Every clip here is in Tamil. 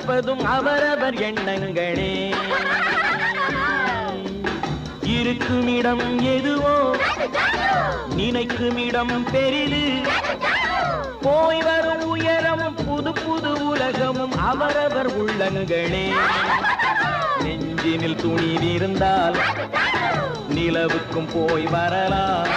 நடப்பதும் அவரவர் எண்ணங்களே. இருக்குமிடம் எதுவோ நினைக்குமிடம் பெரிது. போய் வரும் உயரமும் புது புது உலகமும் அவரவர் உள்ளங்களே நெஞ்சினில் துணி இருந்தால் நிலவுக்கும் போய் வரலாம்.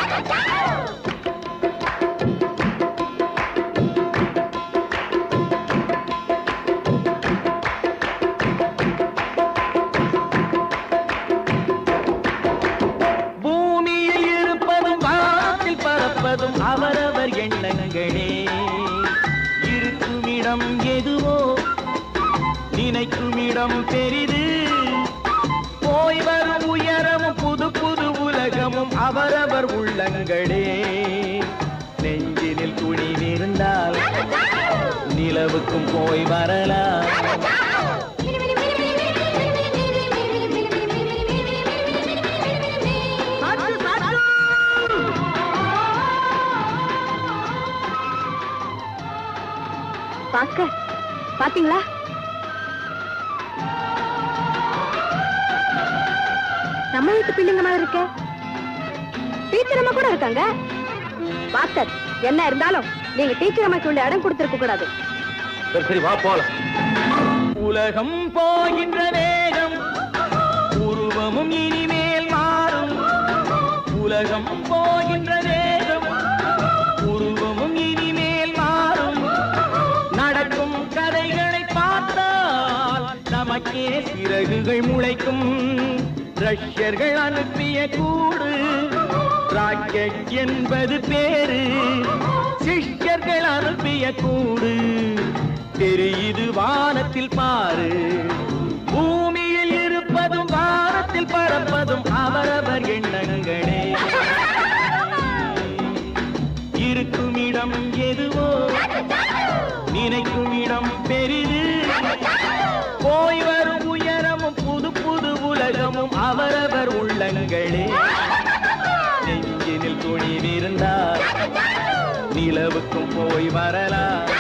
இடம் எதுவோ? நினைக்கும் இடம் பெரிது. போய் வரும் உயரமும் புது புது உலகமும் அவரவர் உள்ளங்களே. நெஞ்சினில் துணி இருந்தால் நிலவுக்கும் போய் வரலாம். பாஸ்கர் பாத்தீங்களா? நம்ம வீட்டு பிள்ளைங்க மாதிரி இருக்க? டீச்சர் அம்மா கூட இருக்காங்க. பாஸ்கர் என்ன இருந்தாலும் நீங்க டீச்சர் அம்மா சொல்லி இடம் கொடுத்திருக்க கூடாது. சரி சரி வா போலாம். உலகம் போகின்ற வேகம் உருவமும் இனிமேல் மாறும். உலகம் போகின்ற நமக்கே சிறகுகள் முளைக்கும். ரஷ்யர்கள் அனுப்பிய கூடு. ராக்கெட் என்பது பேரு. சிஷ்யர்கள் அனுப்பிய கூடு. தெரியுது வானத்தில் பாரு. பூமியில் இருப்பதும் வானத்தில் பறப்பதும் அவரவர் எண்ணங்களே. இருக்கும் இடம் எதுவோ? நினைக்கும் இடம் பெரிது. போய் வரும் உயரமும் புது புது உலகமும் அவரவர் உள்ளங்களே. நெஞ்சினில் துணிவிருந்தால் நிலவுக்கும் போய் வரலாம்